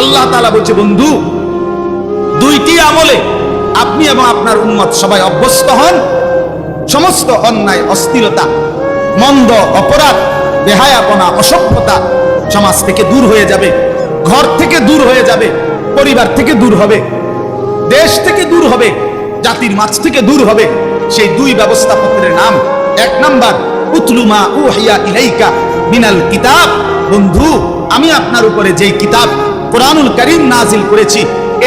আল্লাহ তাআলা বলছে, বন্ধু, দুইটি আমলে আপনি এবং আপনার উম্মত সবাই অভ্যস্ত হন। সমস্ত অন্যায়, অস্থিরতা, মন্দ, অপরাধ, বেহায়াপনা, অসভ্যতা সমাজ থেকে দূর হয়ে যাবে, ঘর থেকে দূর হয়ে যাবে, পরিবার থেকে দূর হবে, দেশ থেকে দূর হবে, জাতির মাছ থেকে দূর হবে। সেই দুই ব্যবস্থাপত্রের নাম, এক নাম্বার উতলুমা উহিয়া ইলাইকা মিনাল কিতাব। বন্ধু, আমি আপনার উপরে যেই কিতাব কোরআনুল করিম নাজিল করেছি।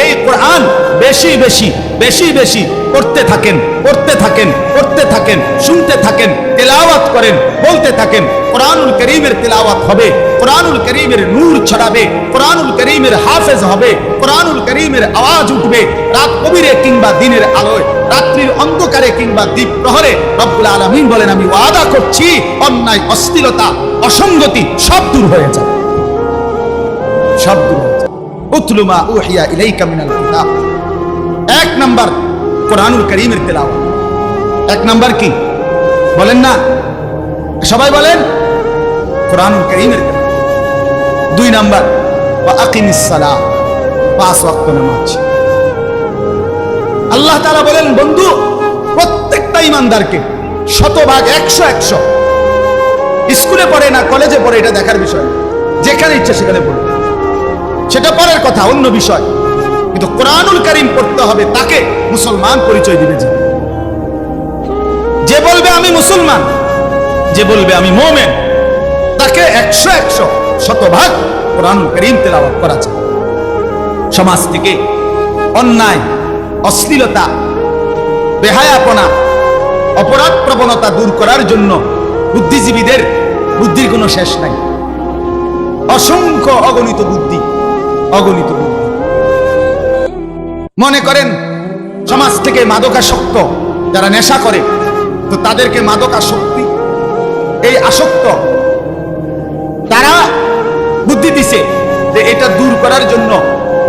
এই কোরআন বেশি বেশি বেশি বেশি পড়তে থাকেন পড়তে থাকেন পড়তে থাকেন, শুনতে থাকেন, তেলাওয়াত করেন, বলতে থাকেন, কোরআনুল করিমের তেলাওয়াত হবে, কোরআনুল করিমের নূর ছড়াবে, কোরআনুল করিমের হাফেজ হবে, কোরআনুল করিমের আওয়াজ উঠবে, রাত কবিরে কিংবা দিনের আলোয়, রাত্রির অন্ধকারে কিংবা দ্বীপ প্রহরে। রব্বুল আলামিন বলেন, আমি ওয়াদা করছি, অন্যায়, অস্থিরতা, অসঙ্গতি সব দূর হয়ে যাবে। সব দূর উতলুমা উহিয়া ইলাইকা মিনাল কিতাব। এক নাম্বার কোরআনুল করিমের এক নাম্বার কি? বলেন না। সবাই বলেন, কোরআনুল করিমের দুই নাম্বার সালাহ পাঁচ ওয়াক্ত নামাজ। আল্লাহ তাআলা বলেন, বন্ধু, প্রত্যেকটা ইমানদারকে শতভাগ একশো একশো। স্কুলে পড়ে না, কলেজে পড়ে, এটা দেখার বিষয় যেখানে ইচ্ছা সেখানে পড়ে সেটা পরের কথা, অন্য বিষয়। কিন্তু কোরআনুল করিম পড়তে হবে, তাকে মুসলমান পরিচয় দিবে যে। যে বলবে আমি মুসলমান, যে বলবে আমি মোমেন, তাকে একশো একশো শতভাগ কোরআনুল করিম তেলাওয়াত করা যায়। সমাজ থেকে অন্যায়, অশ্লীলতা, বেহায়াপনা, অপরাধ প্রবণতা দূর করার জন্য বুদ্ধিজীবীদের বুদ্ধির কোনো শেষ নাই। অসংখ্য অগণিত বুদ্ধি অগণিত মনে করেন, সমাজ থেকে মাদকাসক্ত যারা নেশা করে, তো তাদেরকে মাদকাসক্তি, এই আসক্ত, তারা বুদ্ধি দিছে যে এটা দূর করার জন্য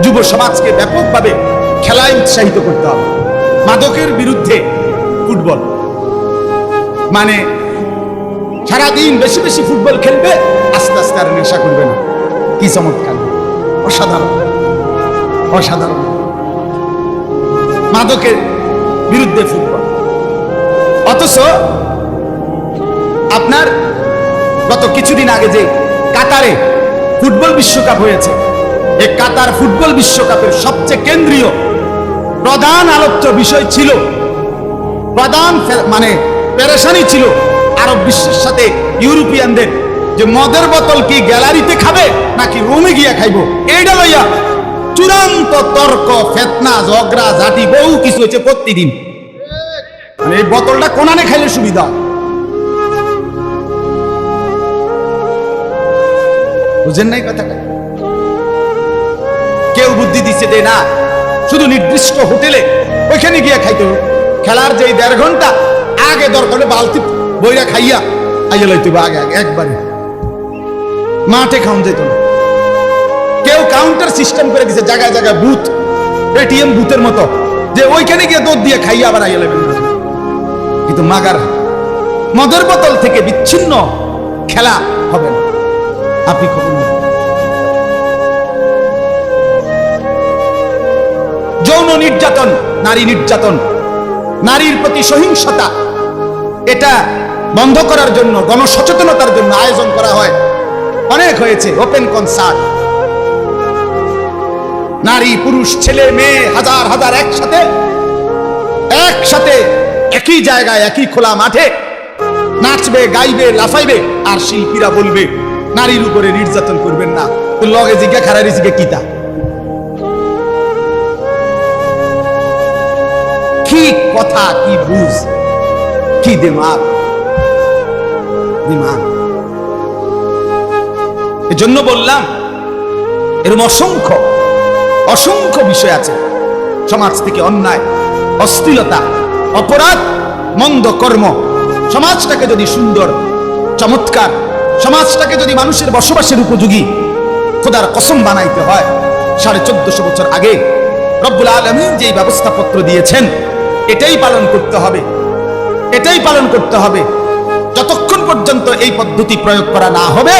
যুব সমাজকে ব্যাপকভাবে খেলায় উৎসাহিত করতে হবে। মাদকের বিরুদ্ধে ফুটবল। মানে সারাদিন বেশি বেশি ফুটবল খেলবে, আস্তে আস্তে আর নেশা করবে না। কি চমৎকার। অসাধারণ অসাধারণ। মাদকের বিরুদ্ধে ফুটবল। অথচ আপনার গত কিছুদিন আগে যে কাতারে ফুটবল বিশ্বকাপ হয়েছে এই কাতার ফুটবল বিশ্বকাপের সবচেয়ে কেন্দ্রীয় প্রধান আলোচ্য বিষয় ছিল, প্রধান মানে পেরেশানি ছিল আরব বিশ্বের সাথে ইউরোপিয়ানদের যে মদের বোতল কি গ্যালারিতে খাবে নাকি রুমে গিয়া খাইবো? এইটা লইয়া চূড়ান্ত তর্ক, ফেতনা, ঝগড়া, ঝাঁটি, বহু কিছু হয়েছে প্রতিদিন। মানে এই বোতলটা কোনানে খাইলে সুবিধা? বুঝেন নাই কথাটা? কেউ বুদ্ধি দিচ্ছে যে না, শুধু নির্দিষ্ট হোটেলে ওইখানে গিয়ে খাইতে খেলার যে দেড় ঘণ্টা আগে দরকার বালতি বইরা খাইয়া আইয়া লইতে আগে আগে, একবারে। মাঠে খাওয়ান যেত না। কেউ কাউন্টার সিস্টেম করে দিছে, জায়গায় জায়গায় বুথ এটিএম বুথের মতো, যে ওইখানে গিয়ে দৌড় দিয়ে খাইয়া আবার আইয়া লেবেন। কিন্তু মাগার, মদের বোতল থেকে বিচ্ছিন্ন খেলা হবে না। আপনি খবর যৌন নির্যাতন, নারী নির্যাতন, নারীর প্রতি সহিংসতা, এটা বন্ধ করার জন্য, গণসচেতনতার জন্য আয়োজন করা হয়। অনেক হয়েছে ওপেন কনসার্ট নারী, পুরুষ, ছেলে, মেয়ে, হাজার হাজার একসাথে একসাথে একই জায়গায়, একই খোলা মাঠে নাচবে, গাইবে, লাফাইবে, আর শিল্পীরা বলবে, নারীর উপরে নির্যাতন করবেন না। লগে জিজ্ঞা খারারি জিজ্ঞা কিতা কি কথা, কি বুঝ, কি দিমাগ? দিমাগ। এজন্য বললাম এরকম অসংখ্য অসংখ্য বিষয় আছে। সমাজ থেকে অন্যায় অশ্লীলতা অপরাধ, মন্দ কর্ম, সমাজটাকে যদি সুন্দর, চমৎকার, সমাজটাকে যদি মানুষের বসবাসের উপযোগী, খোদার কসম বানাইতে হয়, সাড়ে চোদ্দশো বছর আগে রব্বুল আলমী যেই ব্যবস্থাপত্র দিয়েছেন, এটাই পালন করতে হবে। এটাই পালন করতে হবে। যতক্ষণ পর্যন্ত এই পদ্ধতি প্রয়োগ করা না হবে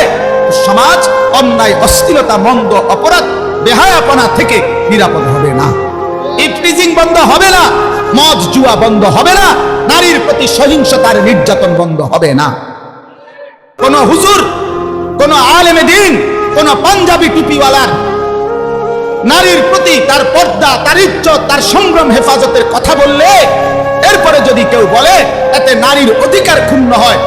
সমাজ, অন্যায়, অশ্লীলতা, মন্দ, অপরাধ, বেহায়াপনা থেকে নিরাপদ হবে না। ইফটিজিং বন্ধ হবে না, মদ জুয়া বন্ধ হবে না, নারীর প্রতি সহিংসতার নির্যাতন বন্ধ হবে না। কোন হুজুর, কোন আলেমে দিন, কোন পাঞ্জাবি টুপিওয়ালার নারীর প্রতি তার পর্দা, তার ইজ্জত, তার সংগ্রাম, হেফাজতের কথা বললে, এরপরে যদি কেউ বলে এতে নারীর অধিকার ক্ষুণ্ণ হয়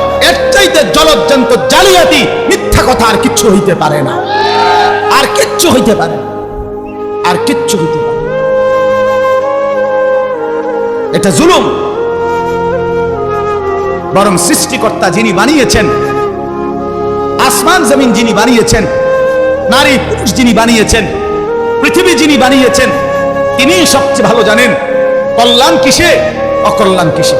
জলজ্জান্ত জালিয়াতি, মিথ্যা কথা আর কিচ্ছু হইতে পারে না। আর কিচ্ছু হইতে পারে। আর কিচ্ছু হইতে পারে এটা জুলুম। বরং সৃষ্টিকর্তা যিনি বানিয়েছেন, আসমান জমিন যিনি বানিয়েছেন, নারী পুরুষ যিনি বানিয়েছেন, পৃথিবী যিনি বানিয়েছেন, তিনি সবচেয়ে ভালো জানেন, কল্যাণ কিসে? অকল্যাণ কিসে?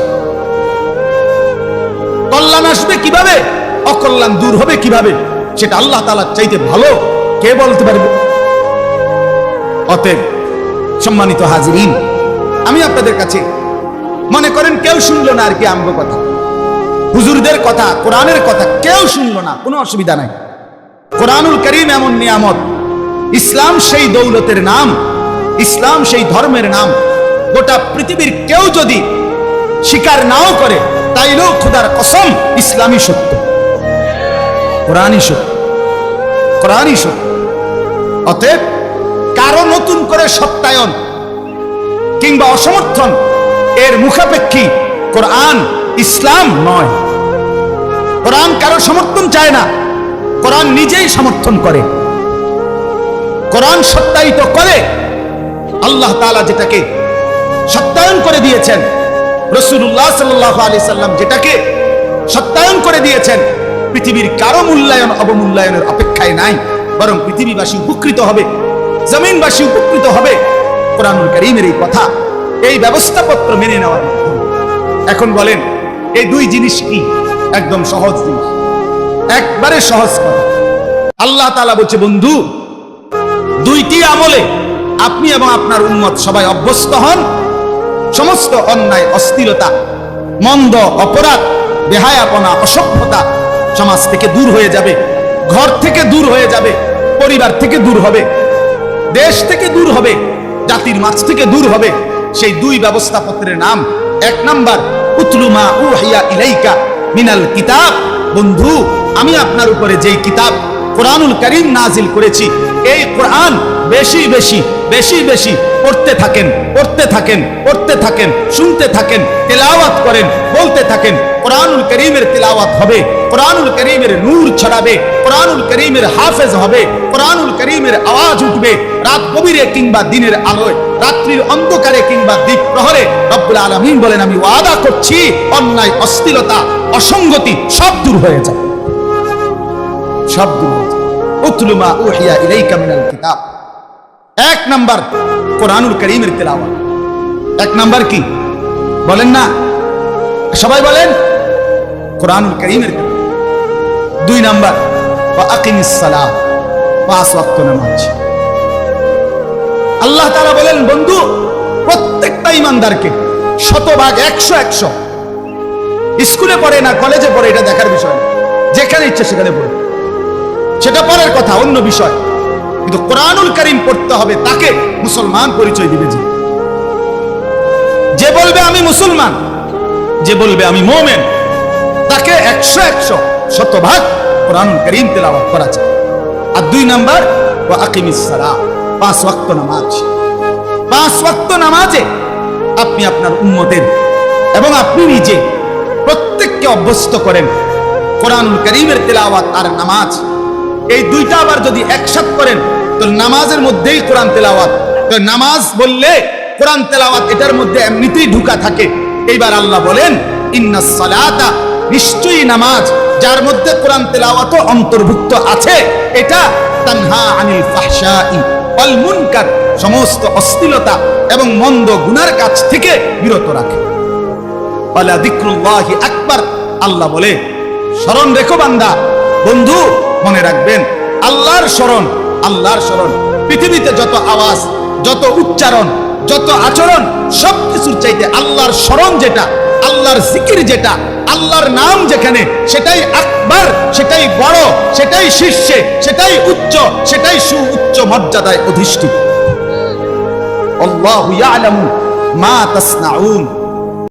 কল্যাণ আসবে কীভাবে? অকল্যাণ দূর হবে কীভাবে? সেটা আল্লাহ তালা চাইতে ভালো। কে বলতে পারবে? অতএব সম্মানিত হাজিরিন, আমি আপনাদের কাছে মনে করেন কেউ শুনলো না আর কি আমগো কথা। হুজুরদের কথা, কোরআনের কথা কেউ শুনলো না, কোনো অসুবিধা নাই। কোরআনুল করিম এমন নিয়ামত, ইসলাম সেই দৌলতের নাম, ইসলাম সেই ধর্মের নাম, গোটা পৃথিবীর কেউ যদি স্বীকার নাও করে, তাইলেও খোদার কসম ইসলামী সত্য। কোরআনই সত্য। কোরআনই সত্য। অতএব কারও নতুন করে সত্যায়ন কিংবা অসমর্থন, এর মুখাপেক্ষী কোরআন ইসলাম নয়। কোরআন কারও সমর্থন চায় না, কোরআন নিজেই সমর্থন করে। কোরআন সত্যায়িত করে আল্লাহ তাআলা যেটাকে সত্যায়ন করে দিয়েছেন। রসুল্লাহ সাল্লাহ আলি সাল্লাম যেটাকে সত্যায়ন করে দিয়েছেন। পৃথিবীর কারও মূল্যায়ন, অবমূল্যায়নের অপেক্ষায় নাই। বরং পৃথিবীবাসী উপকৃত হবে, জমিনবাসী উপকৃত হবে কোরআনুল করিমের এই কথা, এই ব্যবস্থাপত্র মেনে নেওয়ার এখন বলেন, এই দুই জিনিস কি? একদম সহজ জিনিস। একবারে সহজ কথা। আল্লাহ তাআলা বলছে, বন্ধু, দুইটি আমলে আপনি এবং আপনার উন্মত সবাই অভ্যস্ত হন। সমস্ত অন্যায়, অস্থিরতা, মন্দ, অপরাধ, বেহায়াপনা, অসভ্যতা সমাজ থেকে দূর হয়ে যাবে, ঘর থেকে দূর হয়ে যাবে, পরিবার থেকে দূর হবে, দেশ থেকে দূর হবে, জাতির মাছ থেকে দূর হবে। সেই দুই ব্যবস্থাপত্রের নাম, এক নাম্বার উতলুমা উহিয়া ইলাইকা মিনাল কিতাব। বন্ধু, আমি আপনার উপরে যেই কিতাব কোরআনুল করিম নাজিল করেছি, এই কোরআন বেশি বেশি বেশি বেশি পড়তে থাকেন পড়তে থাকেন পড়তে থাকেন, শুনতে থাকেন, তেলাওয়াত করেন, বলতে থাকেন, কোরআনুল করিমের তেলাওয়াত হবে, কোরআনুল করিমের নূর ছড়াবে, কোরআনুল করিমের হাফেজ হবে, কোরআনুল করিমের আওয়াজ উঠবে, রাত গভীরে কিংবা দিনের আলোয়, রাত্রির অন্ধকারে কিংবা দিক প্রহরে, রব্বুল আলামিন বলেন, আমি ওয়াদা করছি, অন্যায়, অস্থিরতা, অসঙ্গতি সব দূর হয়ে যায় সব দূর হয়ে যাবে। উতলুমা উহিয়া ইলাইকা মিনাল কিতাব। এক নাম্বার কোরআনুল করিমের তেলাওয়াত। এক নাম্বার কি? বলেন না। সবাই বলেন, কোরআনুল করিমের দুই নাম্বার পাঁচ নামাজ। আল্লাহ তাআলা বলেন, বন্ধু, প্রত্যেকটা ইমানদারকে শতভাগ একশো একশো স্কুলে পড়ে না কলেজে পড়ে এটা দেখার বিষয় যেখানে ইচ্ছে সেখানে পড়ে। সেটা পরের কথা, অন্য বিষয়। কিন্তু কোরআনুল করিম পড়তে হবে, তাকে মুসলমান পরিচয় দিবে যে। যে বলবে আমি মুসলমান, যে বলবে আমি মোমেন, তাকে একশো একশো শতভাগ কোরআনুল করিম তেলাওয়াত করা চাই আর দুই নাম্বার ও পাঁচ ওয়াক্ত নামাজ। পাঁচ ওয়াক্ত নামাজে আপনি আপনার উম্মতের এবং আপনি নিজে প্রত্যেককে অভ্যস্ত করেন, কোরআনুল করিমের তেলাওয়াত আর নামাজ। এই দুইটা আবার যদি একসাথ করেন, তো নামাজের মধ্যেই কোরআন তেলাওয়াত। তো নামাজ বললে কোরআন তেলাওয়াত এটার মধ্যে এমনিতেই ঢুকা থাকে। এইবার আল্লাহ বলেন, ইন্না সালাতা নিশ্চয়ই নামাজ যার মধ্যে কোরআন তেলাওয়াত অন্তর্ভুক্ত আছে। এটা তানহা আনিল ফাহশাই ওয়াল মুনকার, সমস্ত অশ্লীলতা এবং মন্দ গুনার কাছ থেকে বিরত রাখে। ওয়ালা যিকরুল্লাহি আকবার, আল্লাহ বলে স্মরণ রেখো বান্দা। বন্ধু মনে রাখবেন, আল্লাহর স্মরণ আল্লাহর স্মরণ। পৃথিবীতে যত আওয়াজ, যত উচ্চারণ, যত আচরণ, সব কিছুর চাইতে আল্লাহর স্মরণ যেটা, আল্লাহর জিকির যেটা, আল্লাহর নাম যেখানে, সেটাই আকবার, সেটাই বড়, সেটাই শীর্ষে, সেটাই উচ্চ, সেটাই সু উচ্চ মর্যাদায় অধিষ্ঠিত। আল্লাহ ইয়ালামু মা তাসনাউন।